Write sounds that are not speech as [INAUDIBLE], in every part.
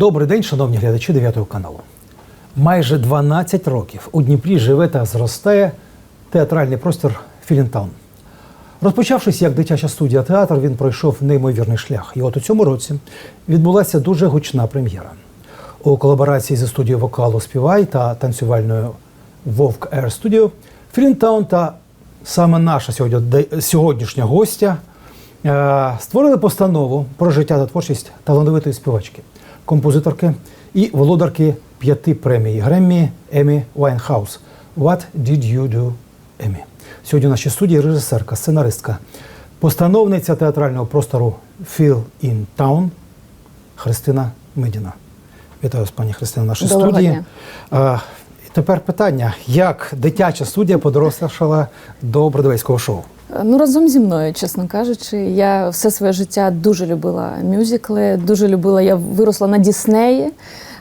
Добрий день, шановні глядачі 9 каналу. Майже 12 років у Дніпрі живе та зростає театральний простір Філінтаун. Розпочавшись як дитяча студія театр, він пройшов неймовірний шлях. І от у цьому році відбулася дуже гучна прем'єра. У колаборації зі студією вокалу Співай та танцювальною Вовк Air Studio Філінтаун та саме наша сьогодні, сьогоднішня гостя е, створили постанову про життя та творчість талановитої співачки, композиторки і володарки п'яти премій Греммі Емі Вайнхаус. What did you do, Емі? Сьогодні в нашій студії режисерка, сценаристка, постановниця театрального простору Feel in Town Христина Медіна. Вітаю вас, пані Христина, в нашій Доброго студії. дня. А, тепер питання: як дитяча студія подорослішала до бродвейського шоу? Ну, разом зі мною, чесно кажучи, я все своє життя дуже любила мюзикли, дуже любила. Я виросла на Діснеї,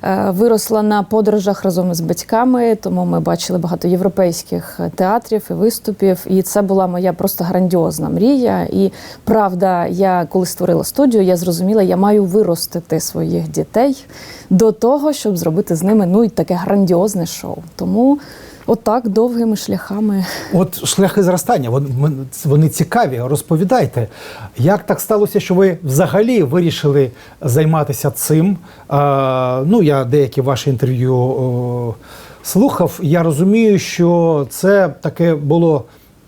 е, виросла на подорожах разом з батьками, тому ми бачили багато європейських театрів і виступів. І це була моя просто грандіозна мрія. І правда, я коли створила студію, я зрозуміла, я маю виростити своїх дітей до того, щоб зробити з ними ну і таке грандіозне шоу. Тому отак довгими шляхами. От шляхи зростання, вон- мен- вони цікаві. Розповідайте, як так сталося, що ви взагалі вирішили займатися цим? А, ну, я деякі ваші інтерв'ю о, слухав. Я розумію, що це таке було,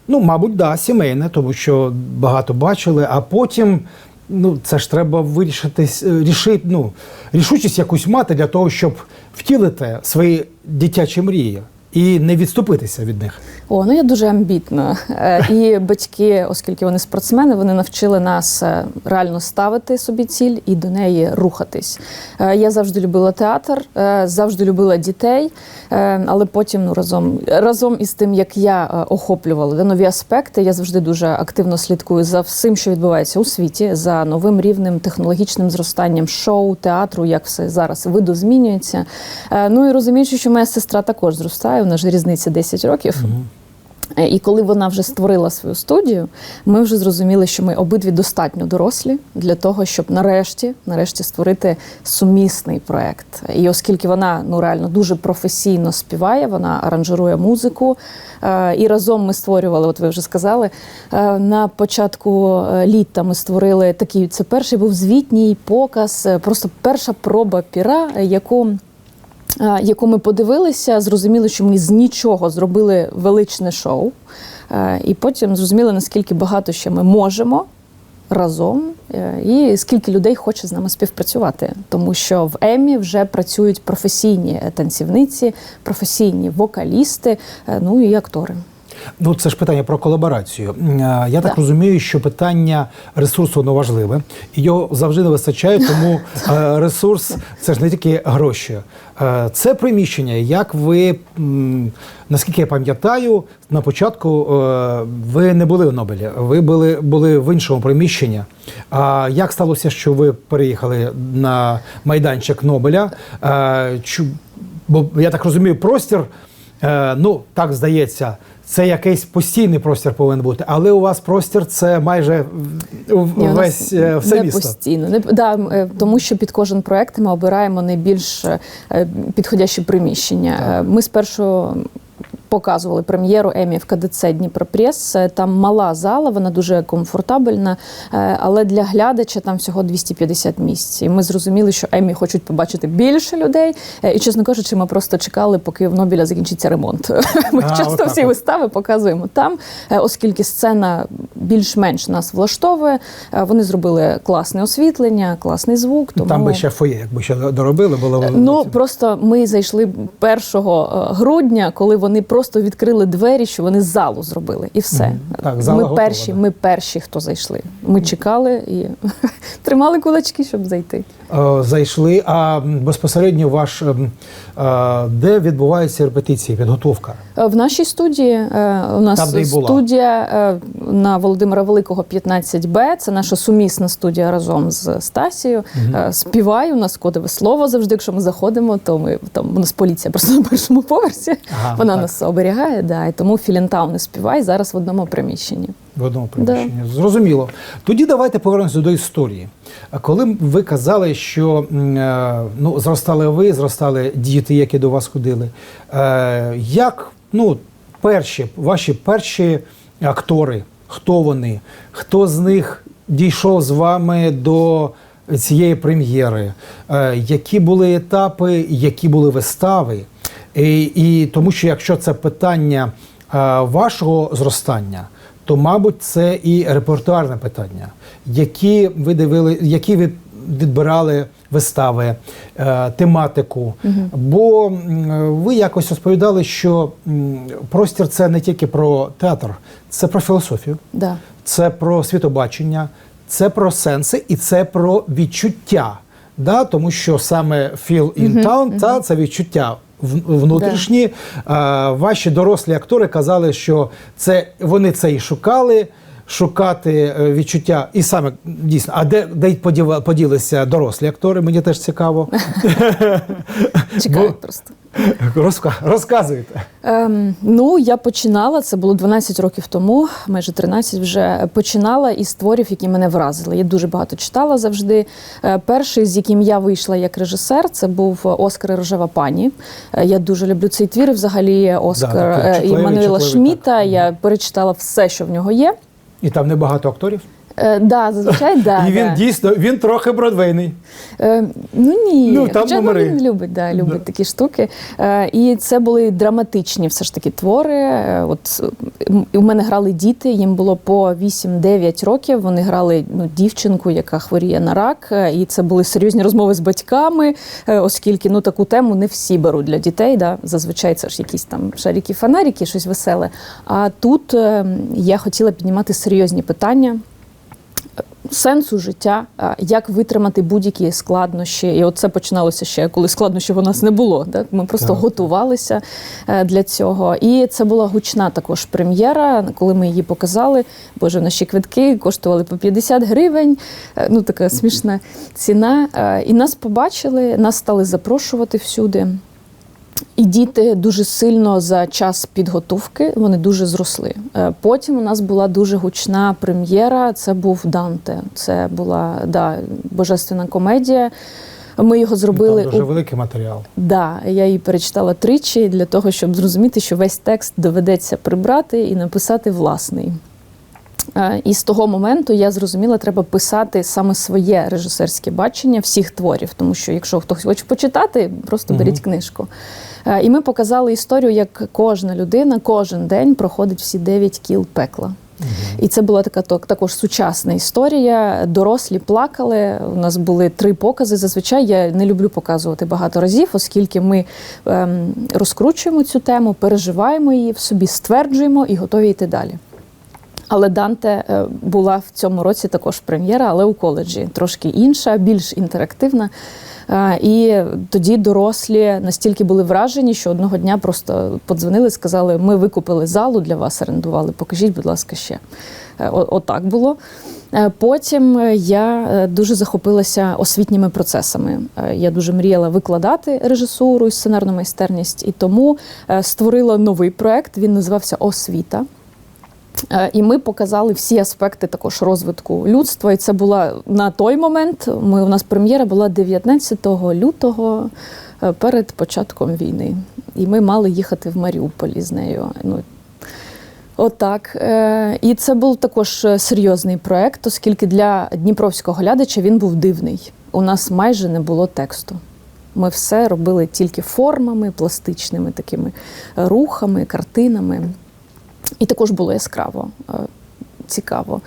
ну, мабуть, да, сімейне, тому що багато бачили, а потім. Ну, це ж треба вирішити, рішити, ну, рішучість якусь мати для того, щоб втілити свої дитячі мрії і не відступитися від них. О, ну я дуже амбітна. Е, І батьки, оскільки вони спортсмени, вони навчили нас е, реально ставити собі ціль і до неї рухатись. Е, Я завжди любила театр, завжди любила дітей, але потім ну, разом, разом із тим, як я охоплювала нові аспекти, я завжди дуже активно слідкую за всім, що відбувається у світі, за новим рівнем, технологічним зростанням шоу, театру, як все зараз видозмінюється. Ну і розуміючи, що моя сестра також зростає, у нас же різниця 10 років. Е, І коли вона вже створила свою студію, ми вже зрозуміли, що ми обидві достатньо дорослі для того, щоб нарешті, нарешті створити сумісний проект. І оскільки вона ну реально дуже професійно співає, вона аранжирує музику. е, І разом ми створювали, от ви вже сказали, е, на початку літа ми створили такий. Це перший був звітній показ, просто перша проба піра, яку. Е, яку ми подивилися, зрозуміли, що ми з нічого зробили величне шоу, Е, і потім зрозуміли, наскільки багато ще ми можемо разом, е, і скільки людей хоче з нами співпрацювати. Тому що в Емі вже працюють професійні танцівниці, професійні вокалісти, ну і актори. Ну, це ж питання про колаборацію. Я так Да. розумію, що питання ресурсу воно важливе, і його завжди не вистачає, тому ресурс це ж не тільки гроші. Е, Це приміщення. Як ви, наскільки я пам'ятаю, на початку е, ви не були в Нобелі, ви були, були в іншому приміщенні. А як сталося, що ви переїхали на майданчик Нобеля? Е, Бо я так розумію, простір. Ну, так здається, це якийсь постійний простір повинен бути, але у вас простір це майже в- в- Ні, весь е, все не місто. постійно. Не да, е, тому що під кожен проект ми обираємо найбільш підходяще підходящі приміщення. Так. Ми спершу. Показували прем'єру Емі в КДЦ Дніпропрес. Е, Там мала зала, вона дуже комфортабельна, е, але для глядача там всього 250 місць. І ми зрозуміли, що Емі хочуть побачити більше людей. Е, І чесно кажучи, ми просто чекали, поки в Нобіля закінчиться ремонт. [LAUGHS] Ми А, часто всі вистави показуємо там, оскільки сцена більш-менш нас влаштовує. Вони зробили класне освітлення, класний звук. Тому Там би ще фоє, якби ще доробили, було ну просто ми зайшли 1 грудня, коли вони просто відкрили двері, що вони залу зробили, і все. Так, зала ми готова, перші, да. ми перші, хто зайшли. Ми чекали і [LAUGHS] тримали кулачки, щоб зайти. Е, зайшли. А безпосередньо ваш ем, е, де відбуваються репетиції, підготовка? Е, В нашій студії е, у нас Там, де й була. студія е, на Володимира Великого 15Б. Це наша сумісна студія разом з Стасією. Е, Співаю, у нас кодове слово завжди. Якщо ми заходимо, то ми там у нас поліція просто [LAUGHS] на першому поверсі. Ага, Вона так. нас оберігає. Да, і тому Філінтаун і співай зараз в одному приміщенні. В одному приміщенні. Зрозуміло. Тоді давайте повернемося до історії. Коли ви казали, що е, ну, зростали ви, зростали діти, які до вас ходили, е, як ну, перші, ваші перші актори, хто вони? Хто з них дійшов з вами до цієї прем'єри? Е, Які були етапи, які були вистави? І, і тому що якщо це питання е, вашого зростання, то мабуть це і репертуарне питання, які ви дивили, які ви відбирали вистави, е, тематику. Бо ви якось розповідали, що простір це не тільки про театр, це про філософію, Да. це про світобачення, це про сенси і це про відчуття. Да? Тому що саме Feel in Town та це відчуття внутрішні. А, ваші дорослі актори казали, що це вони це і шукали. Шукати е, відчуття, і саме дійсно, а де, де поділися дорослі актори? Мені теж цікаво. [LAUGHS] Чекають просто. Розка- Розказуйте. Ем, ну, я починала, це було 12 років тому, майже 13 вже починала із творів, які мене вразили. Я дуже багато читала завжди. Е, перший, з яким я вийшла як режисер, це був Оскар Рожева пані. Е, я дуже люблю цей твір. Взагалі, Оскар чутливий, Іммануїла Шміта. так. Я перечитала все, що в нього є. І там небагато акторів. Е, да, зазвичай, да, і він да. дійсно він трохи бродвейний. Е, ну ні, Ну, там Хоча, ну, він любить, да, любить Да. такі штуки. Е, і це були драматичні все ж таки твори. Е, от у мене грали діти, їм було по 8-9 років. Вони грали ну, дівчинку, яка хворіє на рак. Е, І це були серйозні розмови з батьками, е, оскільки ну таку тему не всі беруть для дітей. Да? Зазвичай це ж якісь там шарики, фонарики, щось веселе. А тут е, я хотіла піднімати серйозні питання сенсу життя, як витримати будь-які складнощі. І от це починалося ще, коли складнощів у нас не було. Так? Ми просто Так. готувалися е, для цього. І це була гучна також прем'єра. Коли ми її показали, боже, наші квитки коштували по 50 гривень. Е, Ну така смішна ціна. Е, І нас побачили, нас стали запрошувати всюди. І діти дуже сильно за час підготовки вони дуже зросли. Е, Потім у нас була дуже гучна прем'єра. Це був Данте. Це була да, божественна комедія. Ми його зробили Там дуже у великий матеріал. Да, я її перечитала тричі для того, щоб зрозуміти, що весь текст доведеться прибрати і написати власний. Е, І з того моменту я зрозуміла, треба писати саме своє режисерське бачення всіх творів, тому що якщо хтось хоче почитати, просто беріть книжку. Е, І ми показали історію, як кожна людина кожен день проходить всі дев'ять кіл пекла. І це була така також сучасна історія. Дорослі плакали. У нас були три покази. Зазвичай я не люблю показувати багато разів, оскільки ми ем, розкручуємо цю тему, переживаємо її в собі, стверджуємо і готові йти далі. Але Данте е, була в цьому році також прем'єра, але у коледжі трошки інша, більш інтерактивна. Е, І тоді дорослі настільки були вражені, що одного дня просто подзвонили, сказали: ми викупили залу для вас, орендували. Покажіть, будь ласка, ще. Е, Отак було. Потім я дуже захопилася освітніми процесами. Я дуже мріяла викладати режисуру і сценарну майстерність, і тому створила новий проект. Він називався Освіта. Е, І ми показали всі аспекти також розвитку людства. І це була на той момент. Ми у нас прем'єра була 19 лютого е, перед початком війни. І ми мали їхати в Маріуполі з нею. Ну, Отак. Е, І це був також серйозний проект, оскільки для дніпровського глядача він був дивний. У нас майже не було тексту. Ми все робили тільки формами, пластичними такими рухами, картинами. І також було яскраво, е, цікаво.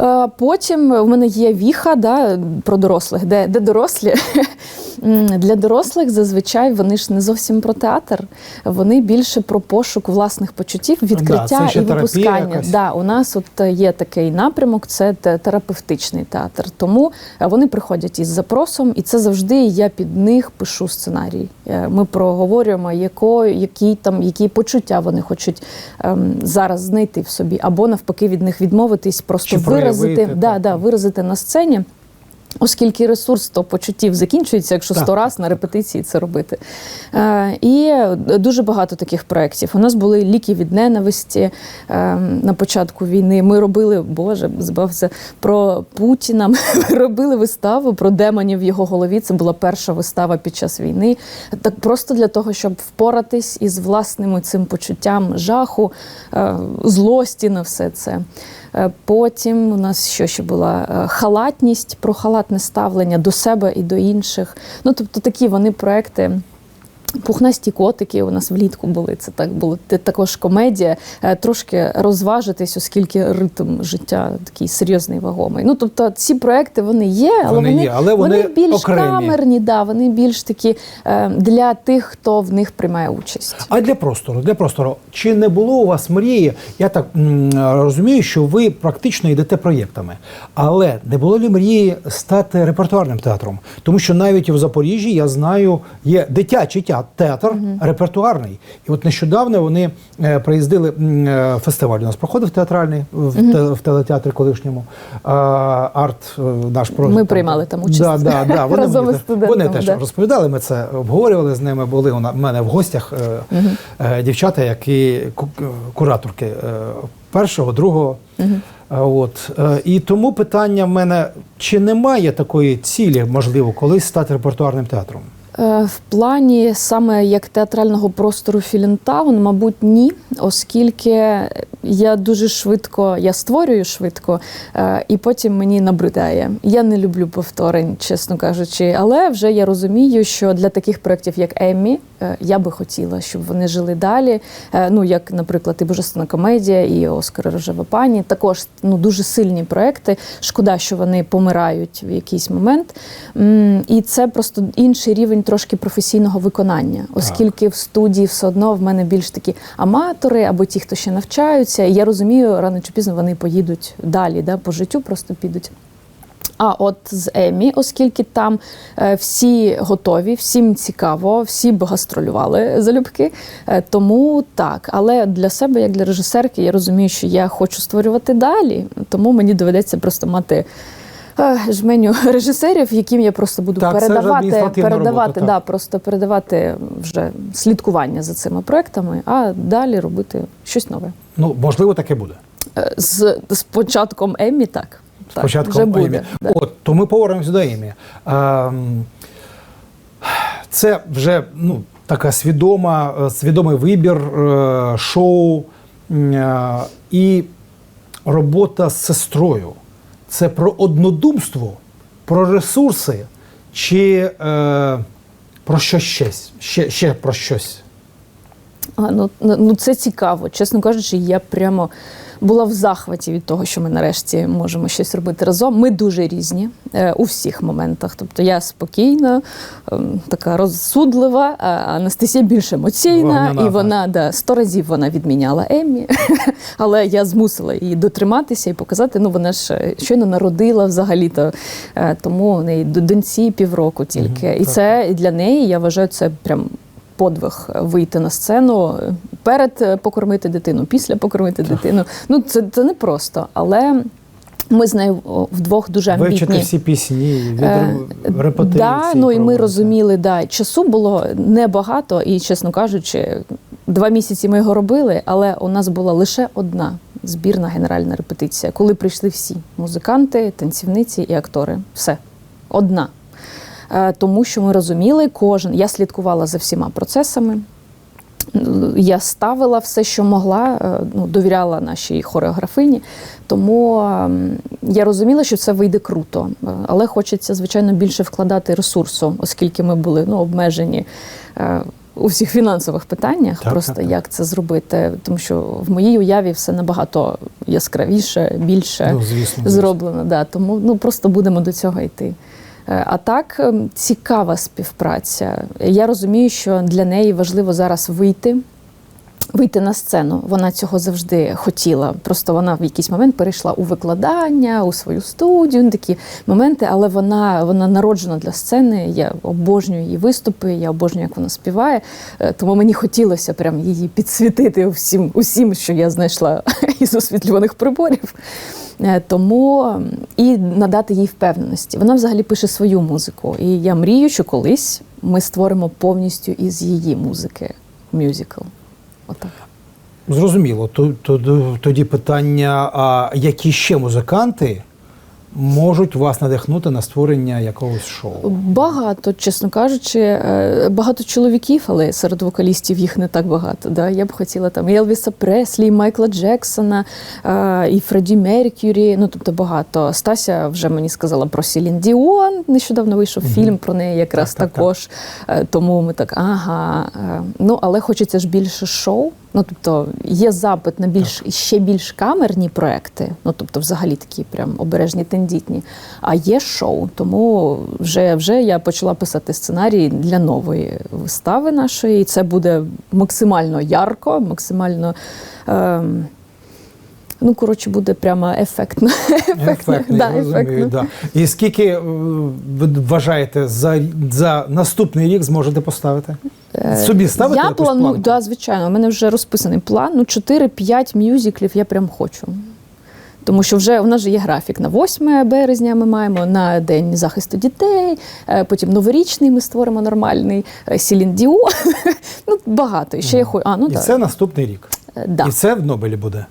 Е, Потім в мене є віха да, про дорослих, де, де дорослі. [LAUGHS] Для дорослих зазвичай вони ж не зовсім про театр, вони більше про пошук власних почуттів, відкриття це ще і випускання. Да, у нас от е, є такий напрямок, це терапевтичний театр. Тому е, вони приходять із запросом, і це завжди я під них пишу сценарій. Ми проговорюємо, яко, які там які почуття вони хочуть ем, зараз знайти в собі, або навпаки від них відмовитись, просто Чи виразити, да, да, виразити на сцені. Оскільки ресурс то почуттів закінчується, якщо сто раз на репетиції це робити. Е, і дуже багато таких проєктів. У нас були ліки від ненависті е, на початку війни. Ми робили, Боже, збався про Путіна. [LAUGHS] Ми робили виставу про демонів в його голові. Це була перша вистава під час війни. Так просто для того, щоб впоратись із власним цим почуттям жаху, е, злості на все це. Е, Потім у нас що ще була Е, халатність, про халатне ставлення до себе і до інших. Ну тобто такі вони проекти. Пухнасті котики у нас влітку були. Це так було також комедія. Е, Трошки розважитись, оскільки ритм життя такий серйозний, вагомий. Ну тобто, ці проекти вони є, але Вони вони, є, але вони більш окремі. камерні, да, вони більш такі е, для тих, хто в них приймає участь. А для простору, для простору, чи не було у вас мрії? Я так розумію, що ви практично йдете проєктами, але не було ли мрії стати репертуарним театром? Тому що навіть в Запоріжжі я знаю, є дитячий театр, театр репертуарний. І от нещодавно вони е, приїздили е, фестиваль. У нас проходив театральний в, те- в телетеатрі колишньому. Арт е, наш про Ми приймали там участь. Да, да, да. Вони, [LAUGHS] Разом із те- вони теж да. розповідали. Ми це обговорювали з ними. Були у мене в гостях е, е, дівчата, які кураторки першого, другого. Е, От Е, і тому питання в мене: чи немає такої цілі, можливо, колись стати репертуарним театром? Е, В плані саме як театрального простору Філінтаун, мабуть, ні, оскільки я дуже швидко, я створюю швидко, е, і потім мені набридає. Я не люблю повторень, чесно кажучи. Але вже я розумію, що для таких проєктів, як Еммі, я би хотіла, щоб вони жили далі. Е, Ну, як, наприклад, і Божественна комедія, і Оскар Рожева пані. Також ну, дуже сильні проекти. Шкода, що вони помирають в якийсь момент. І це просто інший рівень трошки професійного виконання, оскільки в студії все одно в мене більш такі аматори або ті, хто ще навчаються. І я розумію, рано чи пізно вони поїдуть далі, да, по життю просто підуть. А от з Емі, оскільки там е, всі готові, всім цікаво, всі б гастролювали залюбки. Е, тому так. Але для себе, як для режисерки, я розумію, що я хочу створювати далі, тому мені доведеться просто мати. е, Жменю [LAUGHS] режисерів, яким я просто буду Так, передавати, передавати, робота, так. да, просто передавати вже слідкування за цими проектами, а далі робити щось нове. Ну, можливо, таке буде. З, з початком Еммі так. Спочатку вже буде. Да. От, то ми повернемося до Емі. Ем, Це вже ну, така свідома, е, свідомий вибір е, шоу е, і робота з сестрою. Це про однодумство, про ресурси чи е, про щось ще, ще, ще про щось. А, ну, ну ну, це цікаво. Чесно кажучи, я прямо була в захваті від того, що ми нарешті можемо щось робити разом. Ми дуже різні е, у всіх моментах. Тобто я спокійна, ем, така розсудлива, а Анастасія більш емоційна, Вогняна, і вона да, сто разів вона відміняла Еммі, [LAUGHS] але я змусила її дотриматися і показати. Ну вона ж е, щойно народила взагалі-то, е, тому у неї до- доньці півроку тільки. Мгм, і так. це для неї, я вважаю, це прям подвиг вийти на сцену перед е, покормити дитину, після покормити дитину. Ну це, це не просто, але. Ми з нею вдвох дуже амбітні. Вивчити всі пісні, від Е, репетиції. Да, ну і ми розуміли, да, часу було небагато, і, чесно кажучи, два місяці ми його робили, але у нас була лише одна збірна генеральна репетиція, коли прийшли всі музиканти, танцівниці і актори. Все. Одна. Е, Тому що ми розуміли, кожен. Я слідкувала за всіма процесами. Я ставила все, що могла, е, ну, довіряла нашій хореографині. Тому ем, я розуміла, що це вийде круто. Е, Але хочеться, звичайно, більше вкладати ресурсу, оскільки ми були ну, обмежені. У всіх фінансових питаннях, Так, просто так, так. як це зробити, тому що в моїй уяві все набагато яскравіше, більше Ну, звісно. зроблено. Да. Тому ну просто будемо до цього йти. Е, А так ем, цікава співпраця. Я розумію, що для неї важливо зараз вийти Вийти на сцену, вона цього завжди хотіла. Просто вона в якийсь момент перейшла у викладання, у свою студію, ну, такі моменти, але вона, вона народжена для сцени. Я обожнюю її виступи, я обожнюю, як вона співає. Е, Тому мені хотілося прям її підсвітити всім, усім, що я знайшла [LAUGHS] із освітлюваних приборів. Е, Тому і надати їй впевненості. Вона взагалі пише свою музику. І я мрію, що колись ми створимо повністю із її музики мюзикл. Отак. Зрозуміло. То- то- Тоді питання: а які ще музиканти можуть вас надихнути на створення якогось шоу? Багато, чесно кажучи, е, багато чоловіків, але серед вокалістів їх не так багато. Да? Я б хотіла там і Елвіса Преслі, і Майкла Джексона, е, і Фредді Меркюрі. Ну тобто багато. Стася вже мені сказала про Сілін Діон. Нещодавно вийшов фільм про неї, якраз Так, так, так. також. Е, Тому ми так, ага. Ну але хочеться ж більше шоу. Ну тобто є запит на більш ще більш камерні проекти. Ну тобто, взагалі такі прям обережні тендітні. А є шоу. Тому вже, вже я почала писати сценарій для нової вистави нашої. І це буде максимально ярко, максимально. Ем, Ну, коротше, буде прямо ефектно. Ефектно, Да, я розумію, ефектно. да. І скільки е, ви вважаєте за, за наступний рік зможете поставити? Собі ставити Е, Я планую, да, звичайно, у мене вже розписаний план. Ну, 4-5 мюзиклів я прям хочу. Тому що вже у нас же є графік на 8 березня. Ми маємо на день захисту дітей. е, Потім новорічний ми створимо нормальний е, Сілін Діо. [LAUGHS] ну багато. І ще я хочу. А ну І так. це наступний рік. Е, да. І це в Нобелі буде.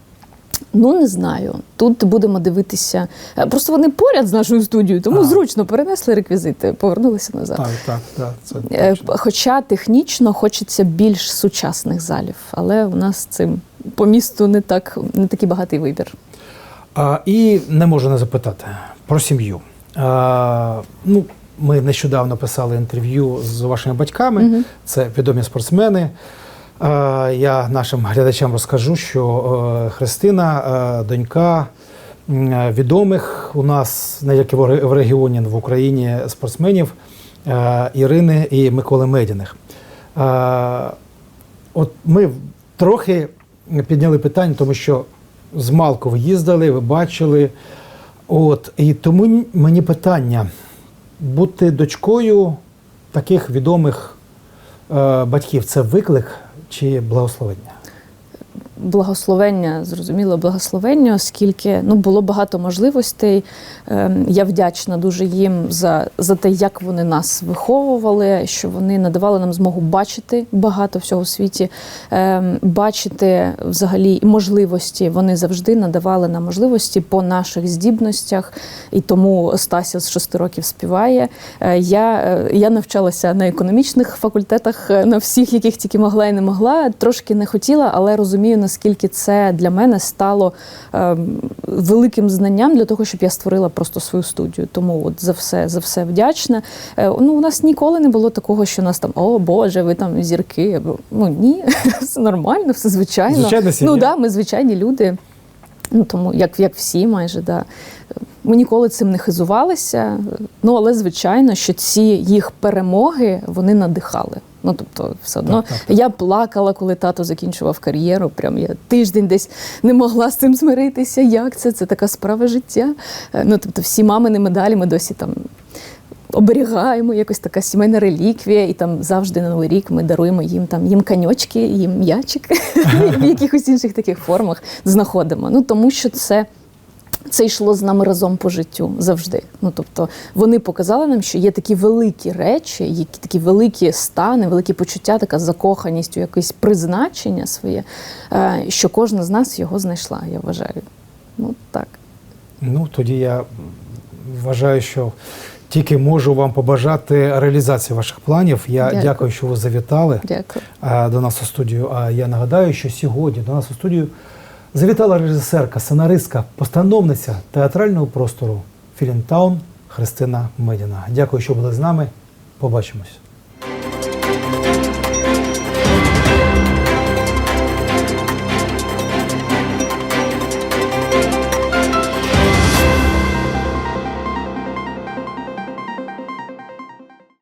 Ну не знаю. Тут будемо дивитися. Е, Просто вони поряд з нашою студією, тому А. зручно перенесли реквізити, повернулися назад. Так, так, так. Це Е, точно. Хоча технічно хочеться більш сучасних залів, але у нас цим по місту не так не такий багатий вибір. А, і не можу не запитати про сім'ю. А, ну, ми нещодавно писали інтерв'ю з вашими батьками. Це відомі спортсмени. А, я нашим глядачам розкажу, що е, Христина, е, донька відомих у нас не тільки в в регіоні, в Україні спортсменів е, Ірини і Миколи Медіних. Е, От ми трохи підняли питання, тому що з Малку ви їздили, ви бачили. От, і тому мені питання: бути дочкою таких відомих е, батьків це виклик чи благословення? Благословення, зрозуміло, благословення, оскільки ну було багато можливостей. Ем, Я вдячна дуже їм за, за те, як вони нас виховували, що вони надавали нам змогу бачити багато всього в світі, ем, бачити взагалі можливості. Вони завжди надавали нам можливості по наших здібностях. І тому Стася з шести років співає. Е, Я, е, я навчалася на економічних факультетах, е, на всіх, яких тільки могла і не могла. Трошки не хотіла, але розумію, наскільки це для мене стало ем, великим знанням для того, щоб я створила просто свою студію. Тому от за все, за все вдячна. Е, Ну, у нас ніколи не було такого, що нас там, о Боже, ви там зірки. Ну ні, [LAUGHS] все нормально, все звичайно. Звичайна сім'я. Ну да, ми звичайні люди. Ну тому як, як всі, майже да. Ми ніколи цим не хизувалися. Ну але звичайно, що ці їх перемоги вони надихали. Ну тобто, все одно Так, так, так. я плакала, коли тато закінчував кар'єру. Прям я тиждень десь не могла з цим змиритися. Як це? Це така справа життя. Е, Ну тобто, всі мамини медалі ми досі там. Оберігаємо якось така сімейна реліквія, і там завжди на новий рік ми даруємо їм там їм каньочки, їм м'ячики [LAUGHS] [LAUGHS] в якихось інших таких формах знаходимо. Ну тому що це. Це йшло з нами разом по життю завжди. Ну тобто вони показали нам, що є такі великі речі, які такі великі стани, великі почуття, така закоханість у якесь призначення своє, е, що кожна з нас його знайшла. Я вважаю. Ну так. Ну, тоді я вважаю, що тільки можу вам побажати реалізації ваших планів. Я дякую, Дякую. що ви завітали Дякую. е, до нас у студію. А я нагадаю, що сьогодні до нас у студію завітала режисерка, сценаристка, постановниця театрального простору Філінтаун Христина Медіна. Дякую, що були з нами. Побачимось.